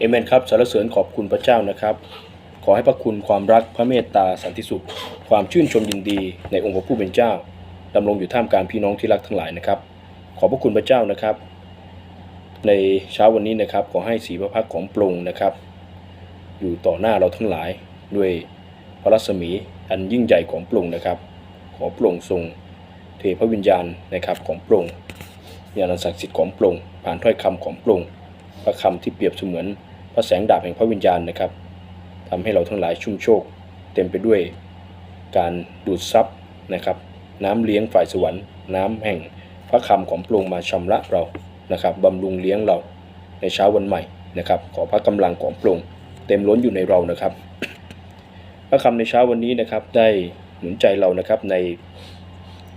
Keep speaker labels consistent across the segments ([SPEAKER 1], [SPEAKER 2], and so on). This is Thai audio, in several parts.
[SPEAKER 1] เอเมนครับสรรเสริญ
[SPEAKER 2] ขอบคุณพระเจ้านะครับ ขอให้พระคุณความรักพระเมตตาสันติสุข ความชื่นชมยินดีในองค์พระผู้เป็นเจ้าดำรงอยู่ท่ามกลางพี่น้องที่รักทั้งหลายนะครับ ขอบพระคุณพระเจ้านะครับ ในเช้าวันนี้นะครับ ขอให้สีพระพักของปรงนะครับ อยู่ต่อหน้าเราทั้งหลายด้วยพระรัศมีอันยิ่งใหญ่ของปรงนะครับ ขอปรงทรงเทพระวิญญาณนะครับของปรงญาณศักดิ์สิทธิ์ของปรงผ่านถ้อยคำของปรงพระคำที่เปรียบเสมือน ระแสงดาบแห่งพระวิญญาณนะครับทำให้เราทั้งหลายชุ่มโชค เต็มไปด้วยการดูดซับนะครับ น้ำเลี้ยงฝ่ายสวรรค์ น้ำแห่งพระคำของพระองค์มาชำระเรานะครับบำรุงเลี้ยงเราในเช้าวันใหม่นะครับ ขอพระกำลังของพระองค์เต็มล้นอยู่ในเรานะครับ พระคำในเช้าวันนี้นะครับได้หนุนใจเรานะครับใน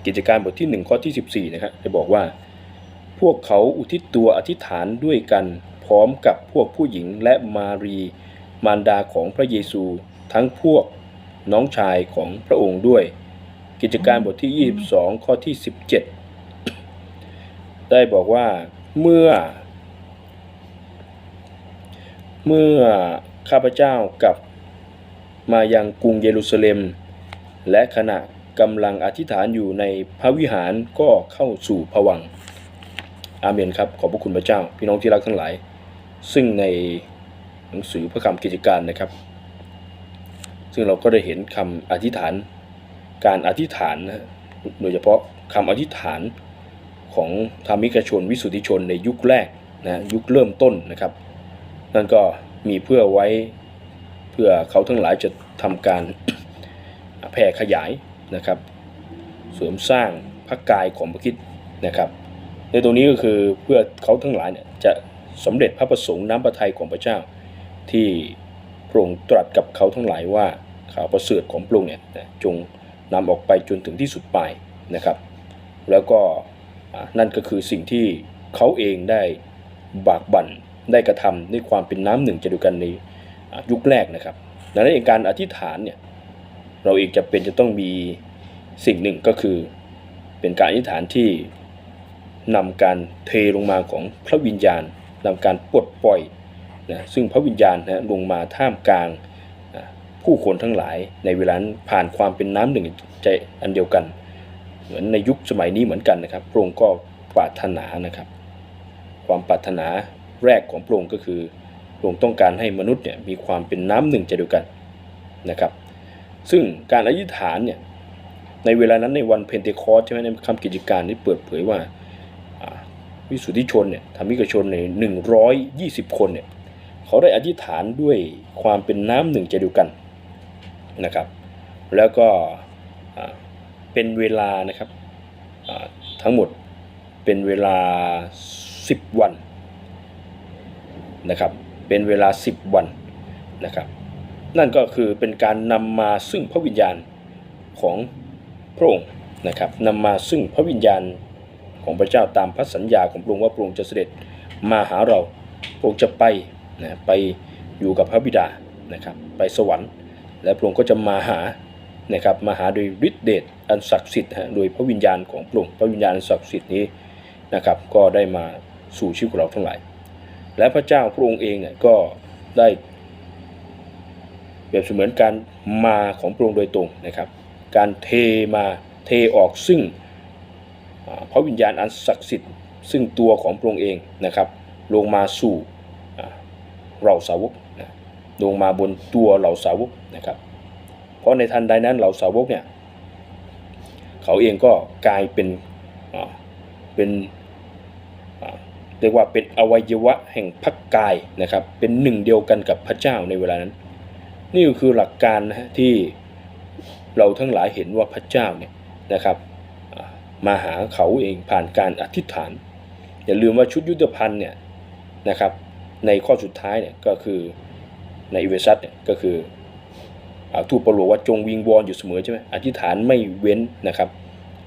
[SPEAKER 2] กิจการบทที่ 1 ข้อที่ 14นะครับได้บอกว่า พวกเขาอุทิศตัวอธิษฐานด้วยกัน พร้อมกับพวกผู้หญิงและมารี มารดาของพระเยซู ทั้งพวกน้องชายของพระองค์ด้วย กิจการบทที่ 22 ข้อที่ 17 ได้บอกว่าเมื่อ เมื่อข้าพเจ้ากลับมายังกรุงเยรูซาเล็ม และขณะกำลังอธิษฐานอยู่ในพระวิหารก็เข้าสู่ผวังอาเมนครับ ขอบพระคุณพระเจ้า พี่น้องที่รักทั้งหลาย ซึ่งในหนังสือพระคำกิจการนะครับ ซึ่งเราก็ได้เห็นคำอธิษฐาน การอธิษฐานนะโดยเฉพาะคำอธิษฐานของธรรมิกชน วิสุทธิชนในยุคแรกนะยุคเริ่มต้นนะครับ นั่นก็มีเพื่อไว้เพื่อเขาทั้งหลายจะทำการแผ่ขยายนะครับ เสริมสร้างพระกายของพระคิดนะครับ ในตรงนี้ก็คือเพื่อเขาทั้งหลายเนี่ยจะ สำเร็จพระประสงค์น้ำพระทัยของพระเจ้า ที่พระองค์ตรัสกับเขาทั้งหลายว่าข่าวประเสริฐของพระองค์เนี่ยจงนำออกไปจนถึงที่สุดปลายนะครับ แล้วก็นั่นก็คือสิ่งที่เขาเองได้บากบั่นได้กระทำด้วยความเป็นน้ำหนึ่งใจเดียวกันในยุคแรกนะครับดังนั้นเองการอธิษฐานเนี่ยเราเองจะเป็นจะต้องมีสิ่งหนึ่งก็คือเป็นการอธิษฐานที่นำการเทลงมาของพระวิญญาณ นำการปลดปล่อยนะซึ่งพระวิญญาณนะลงมาท่ามกลางอ่าผู้คนทั้งหลายในเวลานั้นผ่านความเป็นน้ำหนึ่งใจอันเดียวกัน เหมือนในยุคสมัยนี้เหมือนกันนะครับพระองค์ก็ปรารถนานะครับ ความปรารถนาแรกของพระองค์ก็คือพระองค์ต้องการให้มนุษย์เนี่ยมีความเป็นน้ำหนึ่งใจเดียวกันนะครับ ซึ่งการอธิษฐานเนี่ยในเวลานั้นในวันเพนเทคอสใช่ไหมในคำกิจการนี้เปิดเผยว่า วิสุทธิชนเนี่ยธรรมิกชนใน120คนเนี่ยเขาได้อธิษฐานด้วยความเป็นน้ำหนึ่งใจเดียวกันนะครับ แล้วก็เป็นเวลานะครับทั้งหมดเป็นเวลา 10 วันนะครับ เป็นเวลา 10 วันนะครับ นั่นก็คือเป็นการนำมาซึ่งพระวิญญาณของพระองค์นะครับนำมาซึ่งพระวิญญาณ ของพระเจ้าตามพระสัญญาของพระองค์ว่าพระองค์จะเสด็จมาหาเราพระองค์จะไปนะไปอยู่กับพระบิดานะครับไปสวรรค์ และพระองค์ก็จะมาหานะครับมาหาโดยฤทธิเดชอันศักดิ์สิทธิ์ฮะโดยพระวิญญาณของพระองค์พระวิญญาณอันศักดิ์สิทธิ์นี้นะครับก็ได้มาสู่ชีวิตของเราทั้งหลาย และพระเจ้าพระองค์เองเนี่ยก็ได้เปรียบเสมือนการมาของพระองค์โดยตรงนะครับ การเทมาเทออกซึ่ง พระวิญญาณอันศักดิ์สิทธิ์ ซึ่งตัวของพระองค์เองนะครับ ลงมาสู่เราสาวกนะลงมาบนตัวเราสาวกนะครับ เพราะในทันใดนั้นเหล่าสาวกเนี่ยเขาเองก็กลายเป็นเป็นเรียกว่าเป็นอวัยวะแห่งพระกายนะครับ เป็นหนึ่งเดียวกันกับพระเจ้าในเวลานั้น นี่ก็คือหลักการนะฮะที่เราทั้งหลายเห็นว่าพระเจ้าเนี่ยนะครับ มาหาเขาเองผ่านการอธิษฐาน อย่าลืมว่าชุดยุทธภัณฑ์เนี่ยนะครับในข้อสุดท้ายเนี่ยก็คือในอีเวซัสเนี่ยก็คือทูตเปาโลว่าจงวิงวอนอยู่เสมอใช่ไหมอธิษฐานไม่เว้นนะครับ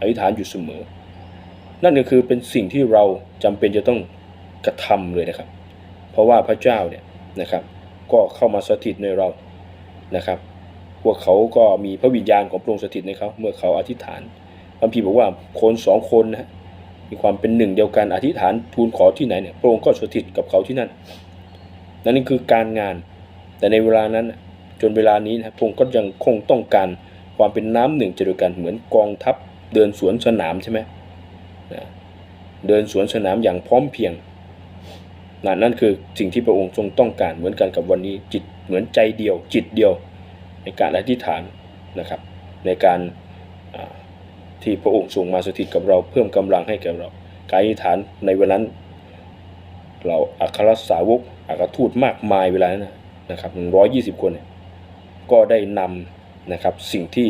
[SPEAKER 2] อธิษฐานอยู่เสมอ นั่นก็คือเป็นสิ่งที่เราจำเป็นจะต้องกระทำเลยนะครับ เพราะว่าพระเจ้าเนี่ยนะครับก็เข้ามาสถิตในเรานะครับ พวกเขาก็มีพระวิญญาณของพระองค์สถิตในเขาเมื่อเขาอธิษฐาน พระพีบอกว่าคนสองคนนะมีความเป็นหนึ่งเดียวกันอธิษฐานทูลขอที่ไหนเนี่ยพระองค์ก็สถิตกับเขาที่นั่นนั่นคือการงาน แต่ในเวลานั้นจนเวลานี้นะครับพระองค์ก็ยังคงต้องการความเป็นน้ำหนึ่งเดียวกันเหมือนกองทัพเดินสวนสนามใช่ไหมนะเดินสวนสนามอย่างพร้อมเพียงนั่นนั่นคือสิ่งที่พระองค์ทรงต้องการเหมือนกันกับวันนี้จิตเหมือนใจเดียว จิตเดียวในการอธิษฐานนะครับ ในการ ที่พระองค์ทรงมาสถิตกับเราเพิ่มกำลังให้แก่เรา การอธิษฐานในเวลานั้น เราอัครสาวกอัครทูตมากมายเวลานั้นนะนะครับ120คนเนี่ยก็ได้นำนะครับสิ่งที่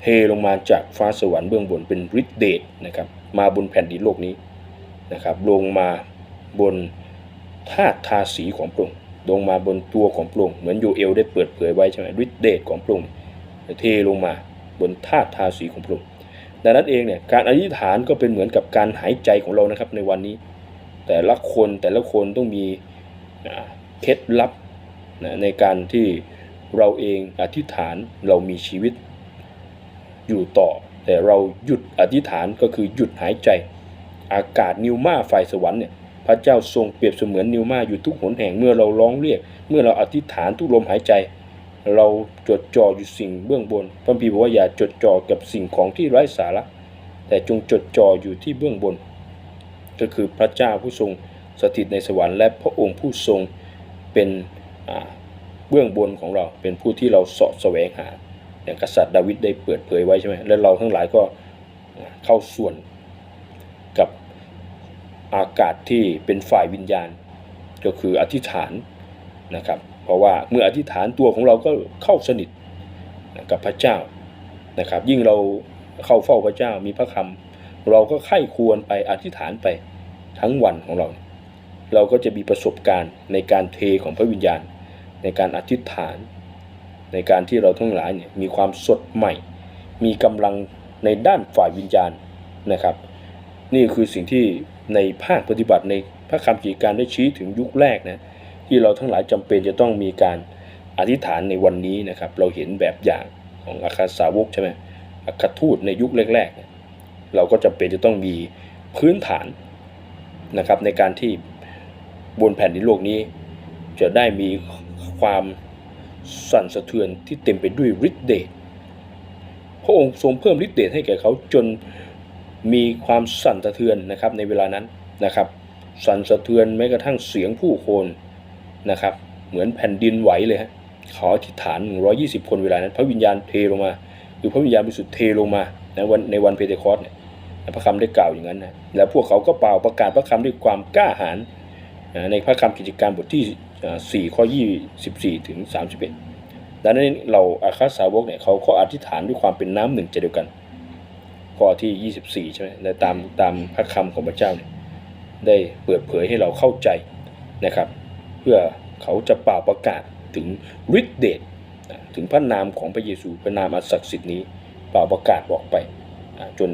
[SPEAKER 2] เทลงมาจากฟ้าสวรรค์เบื้องบนเป็นฤทธิเดชนะครับมาบนแผ่นดินโลกนี้นะครับลงมาบนธาตุทาสีของพระองค์ลงมาบนตัวของพระองค์เหมือนโยเอลได้เปิดเผยไว้ใช่ไหมฤทธิเดชของพระองค์เทลงมา บนธาตุทาสีของพระองค์ดังนั้นเองเนี่ยการอธิษฐานก็เป็นเหมือนกับการหายใจของเรานะครับในวันนี้ แต่ละคนแต่ละคนต้องมีเคล็ดลับนะในการที่เราเองอธิษฐานเรามีชีวิตอยู่ต่อ แต่เราหยุดอธิษฐานก็คือหยุดหายใจ อากาศนิวมาฝ่ายสวรรค์เนี่ยพระเจ้าทรงเปรียบเสมือนนิวมาอยู่ทุกหนแห่งเมื่อเราร้องเรียก เมื่อเราอธิษฐานทุกลมหายใจ เราจดจ่ออยู่สิ่งเบื้องบนพระพีบอกว่าอย่าจดจ่อกับสิ่งของที่ไร้สาระ แต่จงจดจ่ออยู่ที่เบื้องบน ก็คือพระเจ้าผู้ทรงสถิตในสวรรค์และพระองค์ผู้ทรงเป็นเบื้องบนของเราเป็นผู้ที่เราเสาะแสวงหา อย่างกษัตริย์ดาวิดได้เปิดเผยไว้ใช่ไหมและเราทั้งหลายก็เข้าส่วนกับอากาศที่เป็นฝ่ายวิญญาณ ก็คืออธิษฐานนะครับ ราะว่าเมื่ออธิษฐานตัวของเราก็เข้าสนิทกับพระเจ้านะครับ ยิ่งเราเข้าเฝ้าพระเจ้ามีพระคำเราก็ไข้ควรไปอธิษฐานไปทั้งวันของเรา เราก็จะมีประสบการณ์ในการเทของพระวิญญาณ ในการอธิษฐาน ในการที่เราทั้งหลายเนี่ยมีความสดใหม่ มีกำลังในด้านฝ่ายวิญญาณนะครับ นี่คือสิ่งที่ในภาคปฏิบัติในพระคำกิจการได้ชี้ถึงยุคแรกนะ ที่เราทั้งหลายจำเป็นจะต้องมีการอธิษฐานในวันนี้นะครับ เราเห็นแบบอย่างของอาคาสาวกใช่ไหมอาคาทูตในยุคแรกๆ เราก็จำเป็นจะต้องมีพื้นฐานนะครับในการที่บนแผ่นดินโลกนี้ จะได้มีความสั่นสะเทือนที่เต็มไปด้วยฤทธิเดชพระองค์ทรงเพิ่มฤทธิเดชให้แก่เขาจนมีความสั่นสะเทือนนะครับในเวลานั้นนะครับ สั่นสะเทือนแม้กระทั่งเสียงผู้คน นะครับ เหมือนแผ่นดินไหวเลยฮะขออธิษฐาน 120 คนเวลานั้น พระวิญญาณเทลงมาคือพระวิญญาณบริสุทธิ์เทลงมาในวันในวันเพเทคอสเนี่ยพระคำได้กล่าวอย่างนั้นนะแล้วพวกเขาก็เป่าประกาศพระคำด้วยความกล้าหาญในพระคำกิจการบทที่อ่า4ข้อ 24 ถึง 31 ดังนั้นเราอาคาสาวกเนี่ยเขาเขาอธิษฐานด้วยความเป็นน้ำหนึ่งใจเดียวกัน ข้อที่ 24 ใช่ไหมและตามตามพระคำของพระเจ้าเนี่ยได้เปิดเผยให้เราเข้าใจนะครับ เพื่อเขาจะเป่าประกาศถึงฤทธิเดชถึงพระนามของพระเยซูพระนามอันศักดิ์สิทธิ์นี้เป่าประกาศบอกไปจน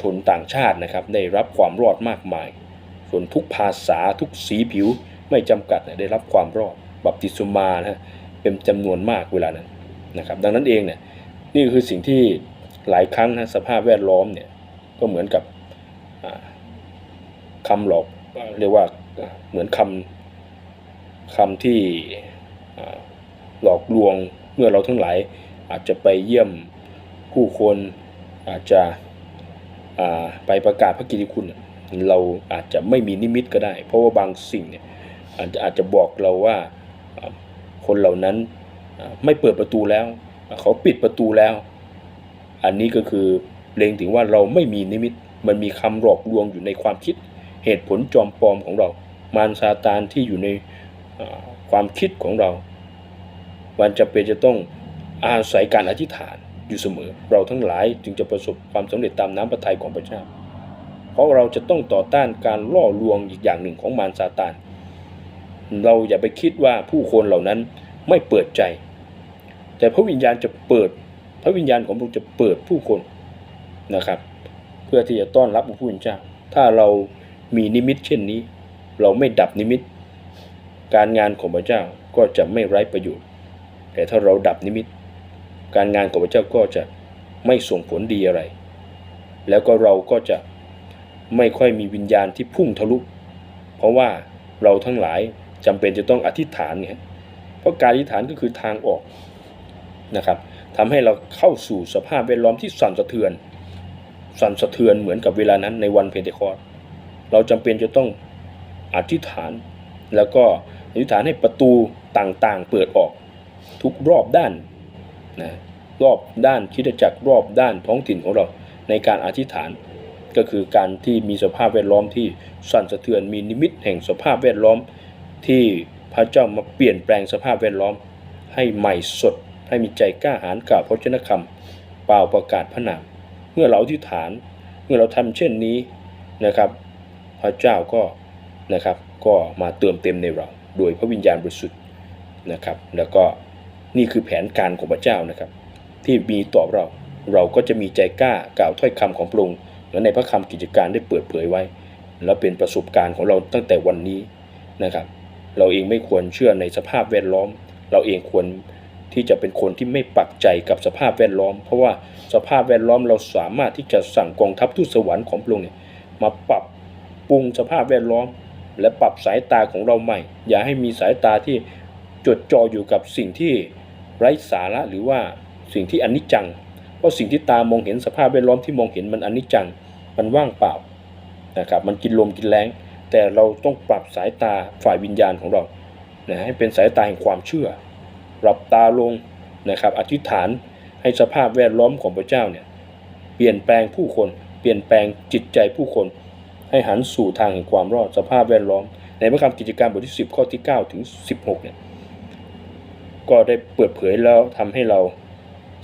[SPEAKER 2] ชนต่างชาตินะครับได้รับความรอดมากมาย ส่วนทุกภาษาทุกสีผิวไม่จำกัดได้รับความรอดบัพติศมานะฮะเป็นจำนวนมากเวลานั้นนะครับดังนั้นเองเนี่ยนี่คือสิ่งที่หลายครั้งนะสภาพแวดล้อมเนี่ยก็เหมือนกับอ่าคำหลอกเรียกว่าอ่าเหมือนคำ คำที่หลอกลวงเมื่อเราทั้งหลายอาจจะไปเยี่ยมผู้คนอาจจะไปประกาศพระกิติคุณ เราอาจจะไม่มีนิมิตก็ได้ เพราะว่าบางสิ่งเนี่ยอาจจะอาจจะบอกเราว่าคนเหล่านั้นไม่เปิดประตูแล้ว เขาปิดประตูแล้ว อันนี้ก็คือเล็งถึงว่าเราไม่มีนิมิตมันมีคำหลอกลวงอยู่ในความคิด เหตุผลจอมปลอมของเรา มารซาตานที่อยู่ใน ความคิดของเรา มันจะเป็นจะต้องอาศัยการอธิษฐานอยู่เสมอ เราทั้งหลายจึงจะประสบความสำเร็จตามน้ำพระทัยของพระเจ้า เพราะเราจะต้องต่อต้านการล่อลวงอีกอย่างหนึ่งของมารซาตาน เราอย่าไปคิดว่าผู้คนเหล่านั้นไม่เปิดใจ แต่พระวิญญาณจะเปิด พระวิญญาณของพระองค์จะเปิดผู้คนนะครับ เพื่อที่จะต้อนรับพระผู้เป็นเจ้า ถ้าเรามีนิมิตเช่นนี้ เราไม่ดับนิมิต การงานของพระเจ้าก็จะไม่ไร้ประโยชน์ แต่ถ้าเราดับนิมิต การงานของพระเจ้าก็จะไม่ส่งผลดีอะไร แล้วก็เราก็จะไม่ค่อยมีวิญญาณที่พุ่งทะลุ เพราะว่าเราทั้งหลายจำเป็นจะต้องอธิษฐานไงเพราะการอธิษฐานก็คือทางออกนะครับทำให้เราเข้าสู่สภาพแวดล้อมที่สั่นสะเทือน สั่นสะเทือนเหมือนกับเวลานั้นในวันเพนเทคอสเราจำเป็นจะต้องอธิษฐานแล้วก็ อธิษฐานให้ประตูต่างๆ เปิดออกทุกรอบด้านนะรอบด้านคิดจักรรอบด้านท้องถิ่นของเราในการอธิษฐานก็คือการที่มีสภาพแวดล้อมที่สั่นสะเทือนมีนิมิตแห่งสภาพแวดล้อม ที่พระเจ้ามาเปลี่ยนแปลงสภาพแวดล้อม ให้ใหม่สด ให้มีใจกล้าหาญกล่าวพระชนคำเปล่าประกาศพระนามเมื่อเราอธิษฐาน เมื่อเราทำเช่นนี้นะครับ พระเจ้าก็นะครับก็มาเติมเต็มในเรา โดยพระวิญญาณบริสุทธิ์นะครับ แล้วก็นี่คือแผนการของพระเจ้านะครับ ที่มีต่อเราเราก็จะมีใจกล้ากล่าวถ้อยคำของพระองค์และในพระคำกิจการได้เปิดเผยไว้ แล้วเป็นประสบการณ์ของเราตั้งแต่วันนี้นะครับ เราเองไม่ควรเชื่อในสภาพแวดล้อม เราเองควรที่จะเป็นคนที่ไม่ปักใจกับสภาพแวดล้อม เพราะว่าสภาพแวดล้อมเราสามารถที่จะสั่งกองทัพทูตสวรรค์ของพระองค์เนี่ยมาปรับปรุงสภาพแวดล้อม และปรับสายตาของเราใหม่ อย่าให้มีสายตาที่จดจ่ออยู่กับสิ่งที่ไร้สาระหรือว่าสิ่งที่อนิจจัง เพราะสิ่งที่ตามองเห็นสภาพแวดล้อมที่มองเห็นมันอนิจจัง มันว่างเปล่านะครับมันกินลมกินแรงแต่เราต้องปรับสายตาฝ่ายวิญญาณของเรานะให้เป็นสายตาแห่งความเชื่อหลับตาลงนะครับอธิษฐานให้สภาพแวดล้อมของพระเจ้าเนี่ยเปลี่ยนแปลงผู้คน เปลี่ยนแปลงจิตใจผู้คน ให้หันสู่ทางแห่งความรอดสภาพแวดล้อม ในพระคำกิจการบทที่ 10 ข้อที่ 9 ถึง 16 เนี่ย ก็ได้เปิดเผยแล้วทำให้เรา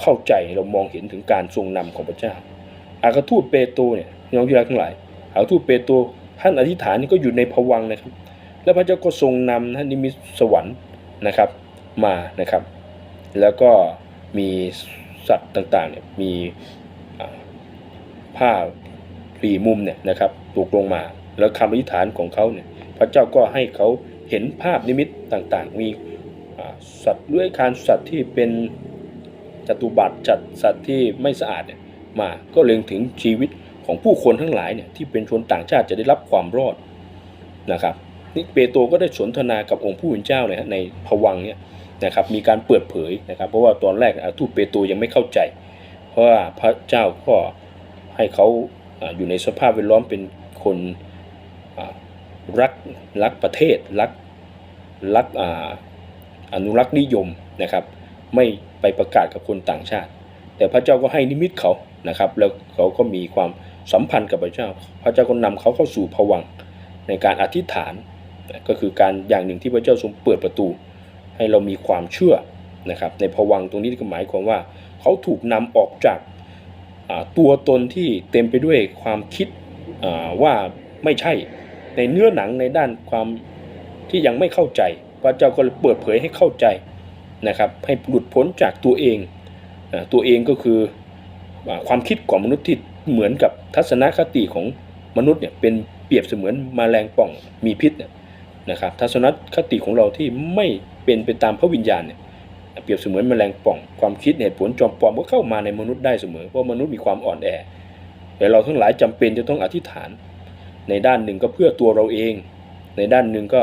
[SPEAKER 2] เข้าใจเรามองเห็นถึงการทรงนำของพระเจ้า อากาทูตเปโตรเนี่ยน้องที่รักทั้งหลายอากาทูตเปโตรท่านอธิษฐานนี่ก็อยู่ในภวังนะครับ แล้วพระเจ้าก็ทรงนำท่านนิมิตสวรรค์นะครับมานะครับ แล้วก็มีสัตว์ต่างๆเนี่ยมีผ้า ปีมุมเนี่ยนะครับตกลงมา แล้วคำอธิษฐานของเขาเนี่ยพระเจ้าก็ให้เขาเห็นภาพนิมิตต่างๆ มีสัตว์เลื้อยคานสัตว์ที่เป็นจตุบัตจัดสัตว์ที่ไม่สะอาดเนี่ยมาก็เล็งถึงชีวิตของผู้คนทั้งหลายเนี่ยที่เป็นชนต่างชาติจะได้รับความรอดนะครับนี่เปโตรก็ได้สนทนากับองค์ผู้เป็นเจ้าเนี่ยฮะในภวังเนี่ยนะครับมีการเปิดเผยนะครับ เพราะว่าตอนแรกทูตเปโตรยังไม่เข้าใจ เพราะว่าพระเจ้าก็ให้เขา อยู่ในสภาพแวดล้อมเป็นคนรักรักประเทศรักรักออนุรักษ์นิยมนะครับไม่ไปประกาศกับคนต่างชาติ แต่พระเจ้าก็ให้นิมิตเขานะครับ แล้วเขาก็มีความสัมพันธ์กับพระเจ้า พระเจ้าก็นำเขาเข้าสู่ภวังในการอธิษฐาน ก็คือการอย่างหนึ่งที่พระเจ้าทรงเปิดประตู ให้เรามีความเชื่อนะครับในภวังตรงนี้ก็หมายความว่า เขาถูกนำออกจาก ตัวตนที่เต็มไปด้วยความคิดว่าไม่ใช่ในเนื้อหนังในด้านความที่ยังไม่เข้าใจ พระเจ้าก็เลยเปิดเผยให้เข้าใจนะครับ ให้หลุดพ้นจากตัวเอง ตัวเองก็คืออความคิดของมนุษย์ที่เหมือนกับทัศนคติของมนุษย์เนี่ยเป็นเปรียบเสมือนมแมลงป่องมีพิษเนี่ยนะครับทัศนคติของเราที่ไม่เป็นไปตามพระวิญญาณเนี่ย เปรียบเสมือนแมลงป่องความคิดเหตุผลจอมปลอมก็เข้ามาในมนุษย์ได้เสมอเพราะมนุษย์มีความอ่อนแอ แต่เราทั้งหลายจำเป็นจะต้องอธิษฐาน ในด้านหนึ่งก็เพื่อตัวเราเอง ในด้านหนึ่งก็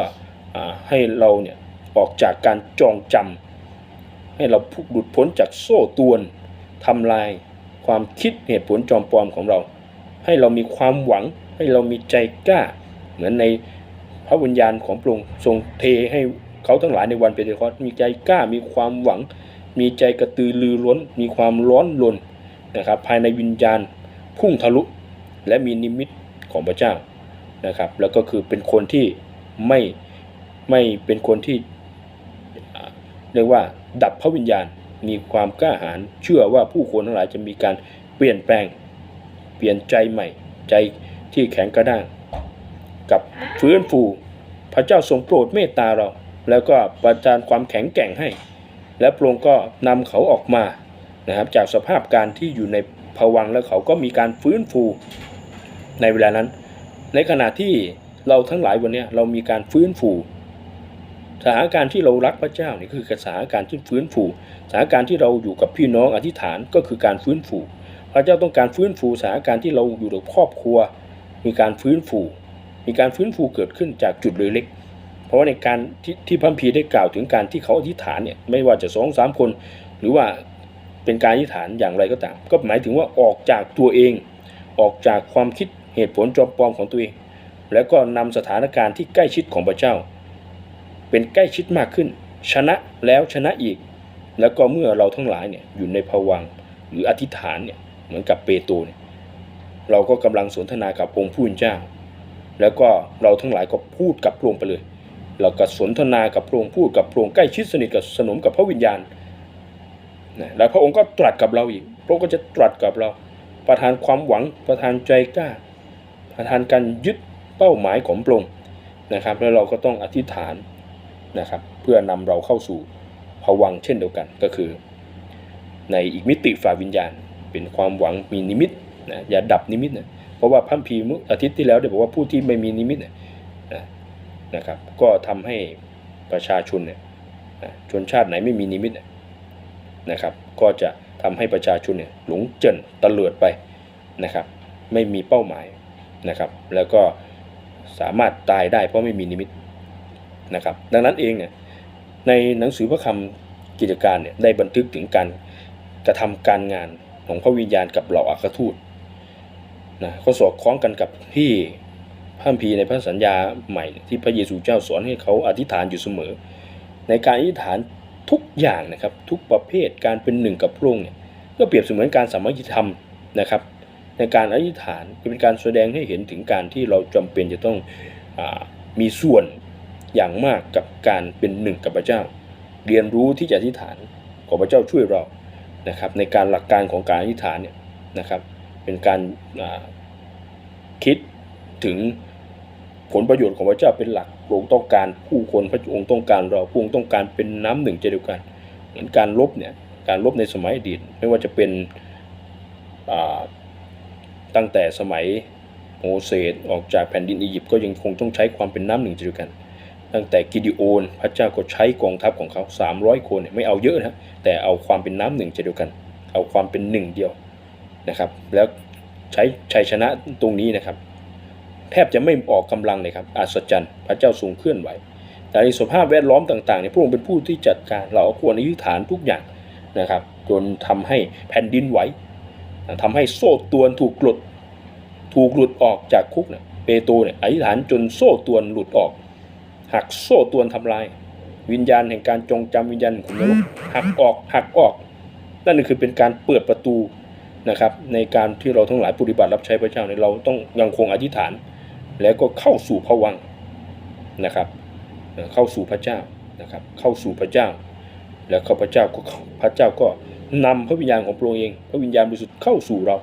[SPEAKER 2] ให้เราเนี่ยออกจากการจองจำให้เราหลุดพ้นจากโซ่ตรวนทำลายความคิดเหตุผลจอมปลอมของเรา ให้เรามีความหวัง ให้เรามีใจกล้า เหมือนในพระวิญญาณของพระองค์ทรงเทให้ เขาทั้งหลายในวันเปนเทคอสมีใจกล้ามีความหวัง มีใจกระตือรือร้น มีความร้อนรนนะครับ ภายในวิญญาณพุ่งทะลุ และมีนิมิตของพระเจ้านะครับ แล้วก็คือเป็นคนที่ไม่ไม่เป็นคนที่เรียกว่าดับพระวิญญาณมีความกล้าหาญเชื่อว่าผู้คนทั้งหลายจะมีการเปลี่ยนแปลง เปลี่ยนใจใหม่ ใจที่แข็งกระด้าง กับฟื้นฟู พระเจ้าทรงโปรดเมตตาเรา แล้วก็ประทานความแข็งแกร่งให้ และพระองค์ก็นำเขาออกมานะครับจากสภาพการที่อยู่ในภวังแล้วเขาก็มีการฟื้นฟูในเวลานั้น ในขณะที่เราทั้งหลายวันนี้เรามีการฟื้นฟูสถานการณ์ที่เรารักพระเจ้านี่คือสถานการณ์ที่ฟื้นฟูสถานการณ์ที่เราอยู่กับพี่น้องอธิษฐานก็คือการฟื้นฟู พระเจ้าต้องการฟื้นฟูสถานการณ์ที่เราอยู่กับครอบครัว มีการฟื้นฟู มีการฟื้นฟูเกิดขึ้นจากจุดเล็กๆ เพราะว่าในการที่ที่พระคัมภีได้กล่าวถึงการที่เขาอธิษฐานเนี่ยไม่ว่าจะสองสามคน หรือว่าเป็นการอธิษฐานอย่างไรก็ตาม ก็หมายถึงว่าออกจากตัวเอง ออกจากความคิดเหตุผลจอมปลอมของตัวเอง แล้วก็นำสถานการณ์ที่ใกล้ชิดของพระเจ้า เป็นใกล้ชิดมากขึ้น ชนะแล้วชนะอีก แล้วก็เมื่อเราทั้งหลายเนี่ยอยู่ในภวังหรืออธิษฐานเนี่ยเหมือนกับเปโตรเนี่ยเราก็กำลังสนทนากับองค์ผู้เป็นเจ้า แล้วก็เราทั้งหลายก็พูดกับพระองค์ไปเลย เราก็สนทนากับพระองค์พูดกับพระองค์ใกล้ชิดสนิทกับสนมกับพระวิญญาณนะแล้วพระองค์ก็ตรัสกับเราอีก พระองค์ก็จะตรัสกับเรา ประทานความหวังประทานใจกล้า ประทานการยึดเป้าหมายของพระองค์นะครับ แล้วเราก็ต้องอธิษฐานนะครับเพื่อนำเราเข้าสู่ภวังเช่นเดียวกันก็คือ ในอีกมิติฝ่ายวิญญาณ เป็นความหวังมีนิมิตนะอย่าดับนิมิตนะเพราะว่าพระคัมภีมื่อาทิตย์ที่แล้วได้บอกว่าผู้ที่ไม่มีนิมิตนะนะ นะครับ ก็ทำให้ประชาชนเนี่ยชนชาติไหนไม่มีนิมิตนะครับ ก็จะทำให้ประชาชนเนี่ยหลงเจินตะเลิดไปนะครับ ไม่มีเป้าหมายนะครับ แล้วก็สามารถตายได้เพราะไม่มีนิมิตนะครับ ดังนั้นเองเนี่ยในหนังสือพระคำกิจการเนี่ยได้บันทึกถึงการกระทำการงานของพระวิญญาณกับเหล่าอัครทูตนะก็สอดคล้องกันกับที่ พระคัมภีในพระสัญญาใหม่ที่พระเยซูเจ้าสอนให้เขาอธิษฐานอยู่เสมอ ในการอธิษฐานทุกอย่างนะครับทุกประเภทการเป็นหนึ่งกับพระองค์เนี่ยก็เปรียบเสมือนการสามัคคีธรรมนะครับในการอธิษฐานเป็นการแสดงให้เห็นถึงการที่เราจำเป็นจะต้องอมีส่วนอย่างมากกับการเป็นหนึ่งกับพระเจ้า เรียนรู้ที่จะอธิษฐานขอพระเจ้าช่วยเรานะครับในการหลักการของการอธิษฐานเนี่ยนะครับเป็นการคิดถึง ผลประโยชน์ของพระเจ้าเป็นหลักพระองค์ต้องการผู้คนพระองค์ต้องการเราพระองค์ต้องการเป็นน้ำหนึ่งใจเดียวกันเหมือนการลบเนี่ยการลบในสมัยอดีตไม่ว่าจะเป็นตั้งแต่สมัยโมเสสออกจากแผ่นดินอียิปต์ก็ยังคงต้องใช้ความเป็นน้ำหนึ่งใจเดียวกัน ตั้งแต่กิดิโอน พระเจ้าก็ใช้กองทัพของเขา 300 คนไม่เอาเยอะนะแต่เอาความเป็นน้ำหนึ่งใจเดียวกัน เอาความเป็นหนึ่งเดียวนะครับ แล้วใช้ชัยชนะตรงนี้นะครับ แทบจะไม่ออกกำลังเลยครับอัศจรรย์พระเจ้าทรงเคลื่อนไหว แต่ในสภาพแวดล้อมต่างๆเนี่ยพระองค์เป็นผู้ที่จัดการเราควรอธิษฐานทุกอย่างนะครับจนทำให้แผ่นดินไหวทำให้โซ่ตรวนถูกกลดถูกหลุดออกจากคุกเนี่ยเปโตรเนี่ยอธิษฐานจนโซ่ตรวนหลุดออกหักโซ่ตรวนทำลาย วิญญาณแห่งการจงจำวิญญาณขุมนรกหักออกหักออกนั่นคือเป็นการเปิดประตูนะครับในการที่เราทั้งหลายปฏิบัติรับใช้พระเจ้าเนี่ยเราต้องยังคงอธิษฐาน แล้วก็เข้าสู่ภวังนะครับเข้าสู่พระเจ้านะครับเข้าสู่พระเจ้า แล้วข้าพเจ้าก็พระเจ้าก็นำพระวิญญาณของพระองค์เอง พระวิญญาณบริสุทธิ์เข้าสู่เรา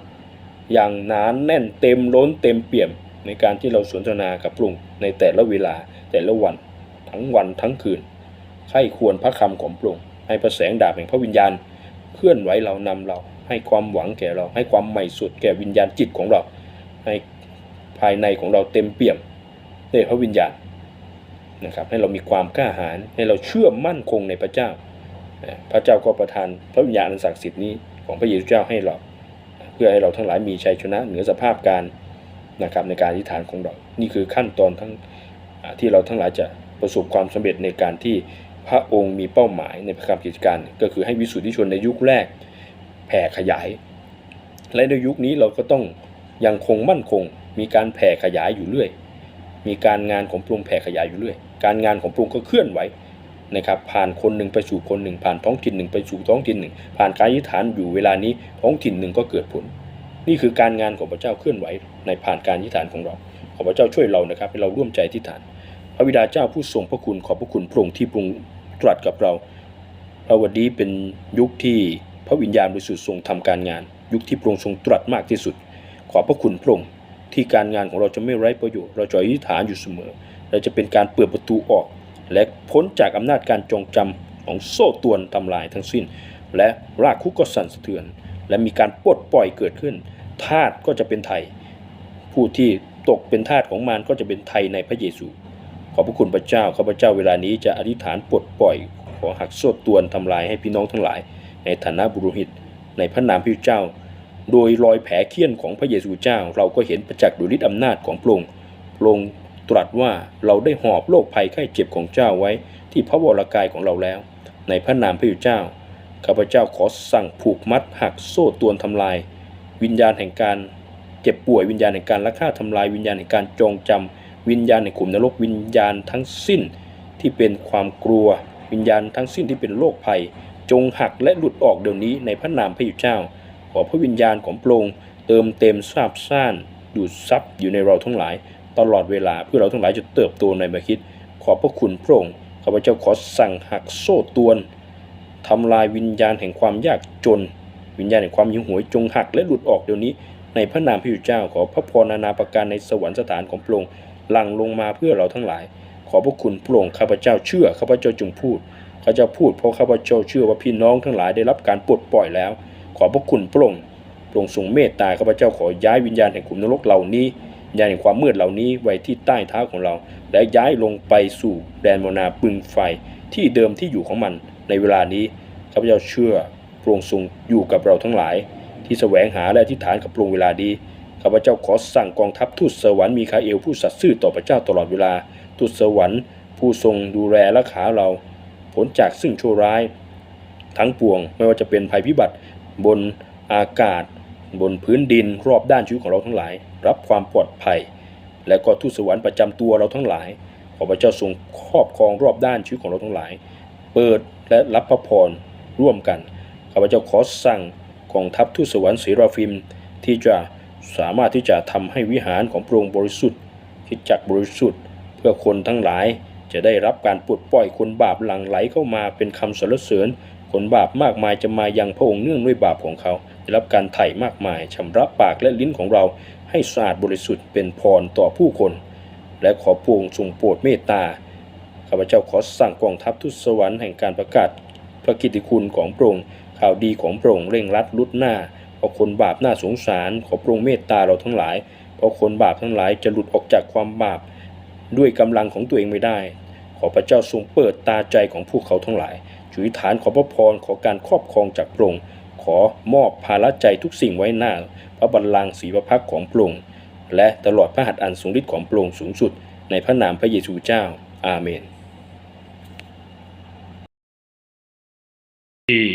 [SPEAKER 2] อย่างหนานแน่นเต็มล้นเต็มเปี่ยมในการที่เราสนทนากับพระองค์ในแต่ละเวลาแต่ละวันทั้งวันทั้งคืนใครควรพระคำของพระองค์ให้พระแสงดาบแห่งพระวิญญาณเคลื่อนไหวเรานำเรา ให้ความหวังแก่เรา ให้ความใหม่สุดแก่วิญญาณจิตของเรา ให้ ภายในของเราเต็มเปี่ยมด้วยพระวิญญาณนะครับให้เรามีความกล้าหาญให้เราเชื่อมั่นคงในพระเจ้า พระเจ้าก็ประทานพระวิญญาณอันศักดิ์สิทธิ์นี้ของพระเยซูเจ้าให้เรา เพื่อให้เราทั้งหลายมีชัยชนะเหนือสภาพการนะครับในการอธิษฐานของเรา นี่คือขั้นตอนทั้งที่เราทั้งหลายจะประสบความสำเร็จในการที่พระองค์มีเป้าหมายในพระคำกิจการ ก็คือให้วิสุทธิชนในยุคแรกแผ่ขยาย และในยุคนี้เราก็ต้องยังคงมั่นคง มีการแผ่ขยายอยู่เรื่อย มีการงานของพระองแผ่ขยายอยู่เรื่อย การงานของพระองก็เคลื่อนไหวนะครับผ่านคนหนึ่งไปสู่คนหนึ่งผ่านท้องถิ่นหนึ่งไปสู่ท้องถิ่นหนึ่งผ่านการอธิฐานอยู่เวลานี้ท้องถิ่นหนึ่งก็เกิดผล นี่คือการงานของพระเจ้าเคลื่อนไหวในผ่านการอธิฐานของเรา ขอพระเจ้าช่วยเรานะครับให้เราร่วมใจอธิษฐาน พระบิดาเจ้าผู้ทรงพระคุณขอบพระคุณพระองค์ที่ปรุงตรัสกับเราเราวันนี้เป็นยุคที่พระวิญญาณบริสุทธิ์ทรงทำการงาน ยุคที่พระองค์ทรงตรัสมากที่สุด ขอบพระคุณพระองค์ ที่การงานของเราจะไม่ไร้ประโยชน์ เราจะอธิษฐานอยู่เสมอ เราจะเป็นการเปิดประตูออก และพ้นจากอำนาจการจองจำของโซ่ตรวนทำลายทั้งสิ้น และรากคุกก็สั่นสะเทือน และมีการปลดปล่อยเกิดขึ้นทาสก็จะเป็นไทย ผู้ที่ตกเป็นทาสของมารก็จะเป็นไทยในพระเยซู ขอบพระคุณพระเจ้าข้าพเจ้าเวลานี้จะอธิษฐานปลดปล่อยขอหักโซ่ตรวนทำลายให้พี่น้องทั้งหลาย ในฐานะบุรุหิตในพระนามพระเจ้า โดยรอยแผลเคี้ยนของพระเยซูเจ้า เราก็เห็นประจักษ์ดุฤทธิอำนาจของพระองค์พระองค์ตรัสว่าเราได้หอบโรคภัยไข้เจ็บของเจ้าไว้ ที่พระวรากายของเราแล้ว ในพระนามพระเยซูเจ้าข้าพเจ้าขอสั่งผูกมัดหักโซ่ตวนทำลาย วิญญาณแห่งการเจ็บป่วยวิญญาณแห่งการลักฆ่าทำลายวิญญาณแห่งการจองจำวิญญาณในขุมนรกวิญญาณทั้งสิ้น ที่เป็นความกลัว วิญญาณทั้งสิ้นที่เป็นโรคภัย จงหักและหลุดออกเดี๋ยวนี้ในพระนามพระเจ้า ขอพระวิญญาณของพระองค์เติมเต็มซาบซ่านดูดซับอยู่ในเราทั้งหลาย ตลอดเวลาเพื่อเราทั้งหลายจะเติบโตในบัคิด ขอพระคุณพระองค์ข้าพเจ้าขอสั่งหักโซ่ตวนทำลายวิญญาณแห่งความยากจน วิญญาณแห่งความหิวโหวยจงหักและหลุดออกเดี๋ยวนี้ ในพระนามพระเจ้าขอพระพรนานาประการในสวรรคสถานของพระองค์หลั่งลงมาเพื่อเราทั้งหลาย ขอพระคุณพระองค์ข้าพเจ้าเชื่อข้าพเจ้าจงพูดข้าพเจ้าพูดเพราะข้าพเจ้าเชื่อว่าพี่น้องทั้งหลายได้รับการปลดปล่อยแล้ว ขอพระคุณพระองค์พระองค์ทรงเมตตาข้าพเจ้าขอย้ายวิญญาณแห่งขุมนรกเหล่านี้วิญญาณแห่งความมืดเหล่านี้ไว้ที่ใต้เท้าของเรา และย้ายลงไปสู่แดนมนาปึงไฟที่เดิมที่อยู่ของมันในเวลานี้ข้าพเจ้าเชื่อพระองค์ทรงอยู่กับเราทั้งหลาย ที่แสวงหาและอธิษฐานกับพระองค์เวลาดีข้าพเจ้าขอสั่งกองทัพทูตสวรรค์มีคาเอลผู้สัตย์ซื่อต่อพระเจ้าตลอดเวลาทูตสวรรค์ ผู้ทรงดูแลรักษาเรา ผลจากซึ่งชั่วร้าย ทั้งปวงไม่ว่าจะเป็นภัยพิบัติ บนอากาศ บนพื้นดินรอบด้านชีวิตของเราทั้งหลาย รับความปลอดภัย และก็ทูตสวรรค์ประจำตัวเราทั้งหลาย ขอพระเจ้าทรงครอบครองรอบด้านชีวิตของเราทั้งหลาย เปิดและรับพระพรร่วมกันข้าพเจ้าขอสั่งกองทัพทูตสวรรค์เสราฟิมที่จะสามารถที่จะทำให้วิหารของพระองค์บริสุทธิ์คิดจักบริสุทธิ์ เพื่อคนทั้งหลายจะได้รับการปลดปล่อยคนบาปหลั่งไหลเข้ามาเป็นคำสรรเสริญ คนบาปมากมายจะมายังพระองค์เนื่องด้วยบาปของเขาได้รับการไถ่มากมายชำระปากและลิ้นของเราให้สะอาดบริสุทธิ์เป็นพรต่อผู้คน และขอพระองค์ทรงโปรดเมตตาข้าพเจ้าขอสั่งกองทัพทุตสวรรค์แห่งการประกาศพระกิตติคุณของพระองค์ข่าวดีของพระองค์เร่งรัดลุดหน้าเพราะคนบาปน่าสงสารขอพระองค์เมตตาเราทั้งหลาย เพราะคนบาปทั้งหลายจะหลุดออกจากความบาป ด้วยกำลังของตัวเองไม่ได้ ขอพระเจ้าทรงเปิดตาใจของพวกเขาทั้งหลาย จุยฐานขอพระพรขอการครอบครองจากพระองค์ขอมอบภาระใจทุกสิ่งไว้หน้า พระบัลลังก์ศรีพระพักของพระองค์และตลอดพระหัตถ์อันทรงฤทธิ์ของพระองค์สูงสุด ในพระนามพระเยซูเจ้า อาเมนที่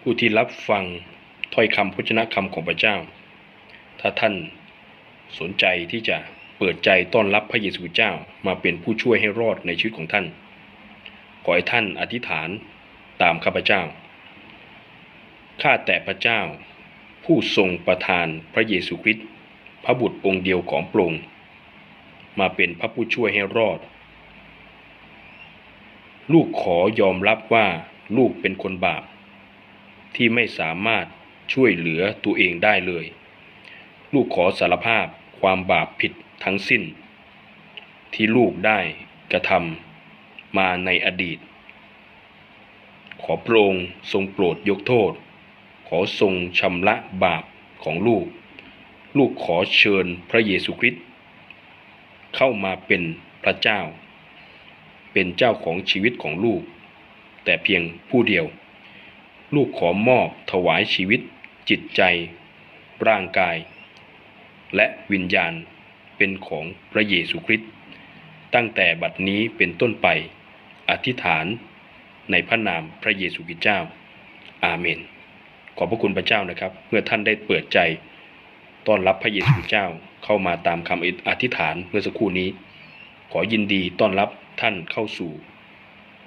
[SPEAKER 2] ผู้ที่รับฟังถ้อยคำพระชนะคำของพระเจ้า ถ้าท่านสนใจที่จะเปิดใจต้อนรับพระเยซูเจ้ามาเป็นผู้ช่วยให้รอดในชีวิตของท่าน ขอให้ท่านอธิษฐานตามข้าพเจ้า ข้าแต่พระเจ้า ผู้ทรงประทานพระเยซูคริสต์พระบุตรองค์เดียวของพระองค์มาเป็นพระผู้ช่วยให้รอด ลูกขอยอมรับว่าลูกเป็นคนบาป ที่ไม่สามารถช่วยเหลือตัวเองได้เลย ลูกขอสารภาพความบาปผิดทั้งสิ้น ที่ลูกได้กระทำ มาในอดีต ขอพระองค์ทรงโปรดยกโทษ ขอทรงชำระบาปของลูก ลูกขอเชิญพระเยซูคริสต์เข้ามาเป็นพระเจ้า เป็นเจ้าของชีวิตของลูก แต่เพียงผู้เดียว ลูกขอมอบถวายชีวิต จิตใจ ร่างกาย และวิญญาณเป็นของพระเยซูคริสต์ตั้งแต่บัดนี้เป็นต้นไป อธิษฐานในพระนามพระเยซูคริสต์เจ้า อาเมน ขอบพระคุณพระเจ้านะครับ เมื่อท่านได้เปิดใจต้อนรับพระเยซูคริสต์เจ้าเข้ามาตามคำอธิษฐานเมื่อสักครู่นี้ ขอยินดีต้อนรับท่านเข้าสู่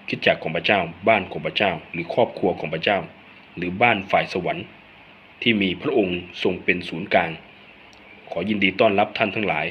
[SPEAKER 2] คิดจักของพระเจ้า บ้านของพระเจ้า หรือครอบครัวของพระเจ้า หรือบ้านฝ่ายสวรรค์ที่มีพระองค์ทรงเป็นศูนย์กลาง ขอยินดีต้อนรับท่านทั้งหลาย